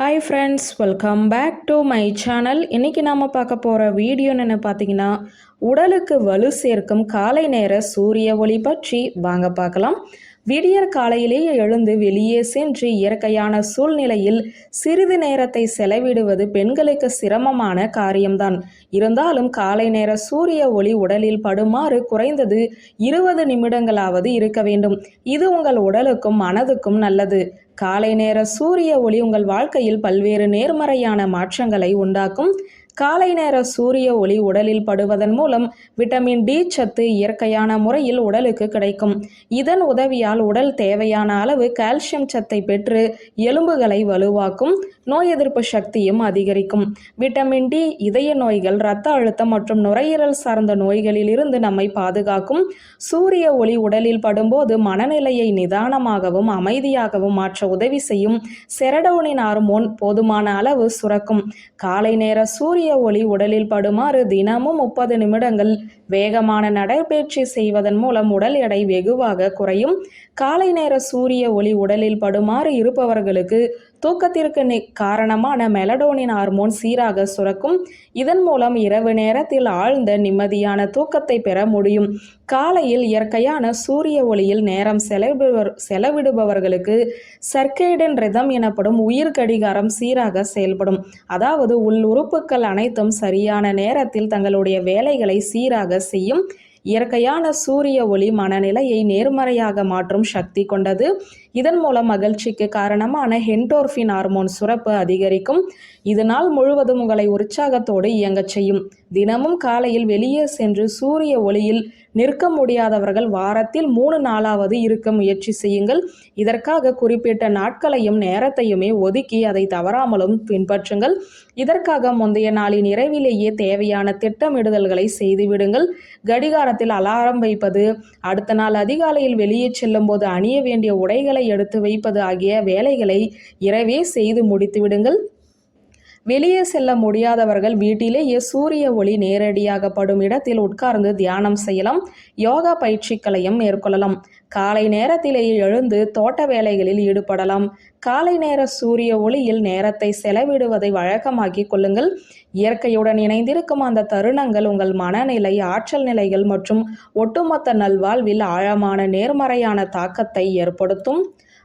Hi friends welcome back to my channel இன்றைக்கி நாம் பார்க்க போகிற வீடியோன்னு என்ன பார்த்தீங்கன்னா உடலுக்கு வலு சேர்க்கும் காலை நேர சூரிய ஒளி பற்றி வாங்க பார்க்கலாம். விடியற் காலையிலேயே எழுந்து வெளியே சென்று இயற்கையான சூழ்நிலையில் சிறிது நேரத்தை செலவிடுவது பெண்களுக்கு சிரமமான காரியம்தான். இருந்தாலும் காலை நேர சூரிய ஒளி உடலில் படுமாறு குறைந்தது இருபது நிமிடங்களாவது இருக்க வேண்டும். இது உங்கள் உடலுக்கும் மனதுக்கும் நல்லது. காலை நேர சூரிய ஒளி உங்கள் வாழ்க்கையில் பல்வேறு நேர்மறையான மாற்றங்களை உண்டாக்கும். காலை நேர சூரிய ஒளி உடலில் படுவதன் மூலம் விட்டமின் டி சத்து இயற்கையான முறையில் உடலுக்கு கிடைக்கும். இதன் உதவியால் உடல் தேவையான அளவு கால்சியம் சத்தை பெற்று எலும்புகளை வலுவாக்கும் நோய் எதிர்ப்பு சக்தியும் அதிகரிக்கும். விட்டமின் டி இதய நோய்கள் இரத்த அழுத்தம் மற்றும் நுரையீரல் சார்ந்த நோய்களில் இருந்து நம்மை பாதுகாக்கும். சூரிய ஒளி உடலில் படும்போது மனநிலையை நிதானமாகவும் அமைதியாகவும் மாற்ற உதவி செய்யும். செரடோனின் ஹார்மோன் போதுமான அளவு சுரக்கும். காலை நேர சூரிய ஒளி உடலில் படுமாறு தினமும் முப்பது நிமிடங்கள் வேகமான நடைபயிற்சி செய்வதன் மூலம் உடல் எடை வெகுவாக குறையும். காலை நேர சூரிய ஒளி உடலில் படுமாறு இருப்பவர்களுக்கு தூக்கத்திற்கு நி- காரணமான மெலடோனின் ஹார்மோன் சீராக சுரக்கும். இதன் மூலம் இரவு நேரத்தில் ஆழ்ந்த நிம்மதியான தூக்கத்தை பெற முடியும். காலையில் இயற்கையான சூரிய ஒளியில் நேரம் செலவிடுவர் செலவிடுபவர்களுக்கு சர்க்கேடன் ரிதம் எனப்படும் உயிர் கடிகாரம் சீராக செயல்படும். அதாவது உள் உறுப்புகள் அனைத்தும் சரியான நேரத்தில் தங்களுடைய வேலைகளை சீராக செய்யும். இயற்கையான சூரிய ஒளி மனநிலையை நேர்மறையாக மாற்றும் சக்தி கொண்டது. இதன் மூலம் மகிழ்ச்சிக்கு காரணமான ஹென்டோர்ஃபின் ஹார்மோன் சுரப்பு அதிகரிக்கும். இது நாள் முழுவதும் உங்களை உற்சாகத்தோடு இயங்கச் செய்யும். தினமும் காலையில் வெளியே சென்று சூரிய ஒளியில் நிற்க முடியாதவர்கள் வாரத்தில் மூணு நாளாவது இருக்க முயற்சி செய்யுங்கள். இதற்காக குறிப்பிட்ட நாட்களையும் நேரத்தையுமே ஒதுக்கி அதை தவறாமலும் பின்பற்றுங்கள். இதற்காக முந்தைய நாளின் இரவிலேயே தேவையான திட்டமிடுதல்களை செய்துவிடுங்கள். கடிகாரத்தில் அலாரம் வைப்பது அடுத்த நாள் அதிகாலையில் வெளியே செல்லும்போது அணிய வேண்டிய உடைகளை எடுத்து வைப்பது ஆகிய வேலைகளை இரவே செய்து முடித்து விடுங்கள் வெளியே செல்ல முடியாதவர்கள் வீட்டிலேயே சூரிய ஒளி நேரடியாக படும் இடத்தில் உட்கார்ந்து தியானம் செய்யலாம் யோகா பயிற்சிகளையும் மேற்கொள்ளலாம். காலை நேரத்திலேயே எழுந்து தோட்ட வேலைகளில் ஈடுபடலாம். காலை நேர சூரிய ஒளியில் நேரத்தை செலவிடுவதை வழக்கமாக்கிக் கொள்ளுங்கள். இயற்கையுடன் இணைந்திருக்கும் அந்த தருணங்கள் உங்கள் மனநிலை ஆற்றல் நிலைகள் மற்றும் ஒட்டுமொத்த நல்வாழ்வில் ஆழமான நேர்மறையான தாக்கத்தை ஏற்படுத்தும்.